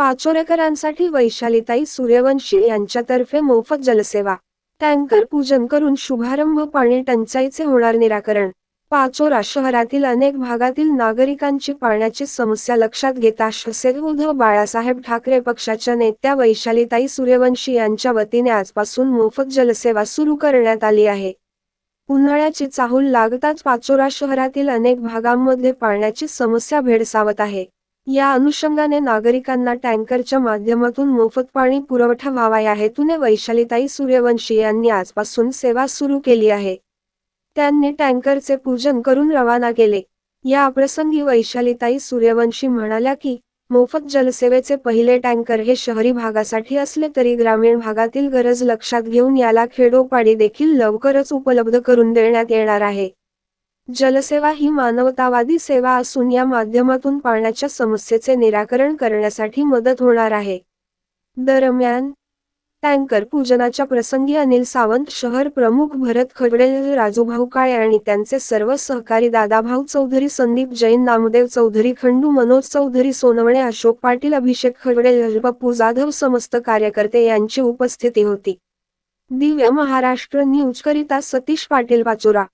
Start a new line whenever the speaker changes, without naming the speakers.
पाचोरेकरांसाठी वैशालीताई सूर्यवंशी यांच्यातर्फे मोफत जलसेवा. टँकर पूजन करून शुभारंभ पाणी टंचाईचे होणार निराकरण. पाचोरा शहरातील अनेक भागातील नागरिकांची पाण्याची समस्या लक्षात घेता शसेल उद्धव बाळासाहेब ठाकरे पक्षाच्या नेत्या वैशालीताई सूर्यवंशी यांच्या वतीने आजपासून मोफत जलसेवा सुरू करण्यात आली आहे. उन्हाळ्याची चाहूल लागताच पाचोरा शहरातील अनेक भागांमध्ये पाण्याची समस्या भेडसावत आहे. या अनुषंगाने नागरिकांना टँकरच्या माध्यमातून मोफत पाणी पुरवठा व्हावा या हेतूने वैशालीताई सूर्यवंशी यांनी आजपासून सेवा सुरू केली आहे. त्यांनी टँकरचे पूजन करून रवाना केले. या प्रसंगी वैशालीताई सूर्यवंशी म्हणाल्या की मोफत जलसेवेचे पहिले टँकर हे शहरी भागासाठी असले तरी ग्रामीण भागातील गरज लक्षात घेऊन याला खेडोपाडी देखील लवकरच उपलब्ध करून देण्यात येणार आहे. जलसेवा ही मानवतावादी सेवा असून या माध्यमातून पाण्याच्या समस्येचे निराकरण करण्यासाठी मदत होणार आहे. दरम्यान टँकर पूजनाच्या प्रसंगी अनिल सावंत शहर प्रमुख भरत खडडे राजूभाऊ काळे आणि त्यांचे सर्व सहकारी दादाभाऊ चौधरी संदीप जैन नामदेव चौधरी खंडू मनोज चौधरी सोनवणे अशोक पाटील अभिषेक खडडे बप्पू जाधव समस्त कार्यकर्ते यांची उपस्थिती होती. दिव्य महाराष्ट्र न्यूज करिता सतीश पाटील पाचोरा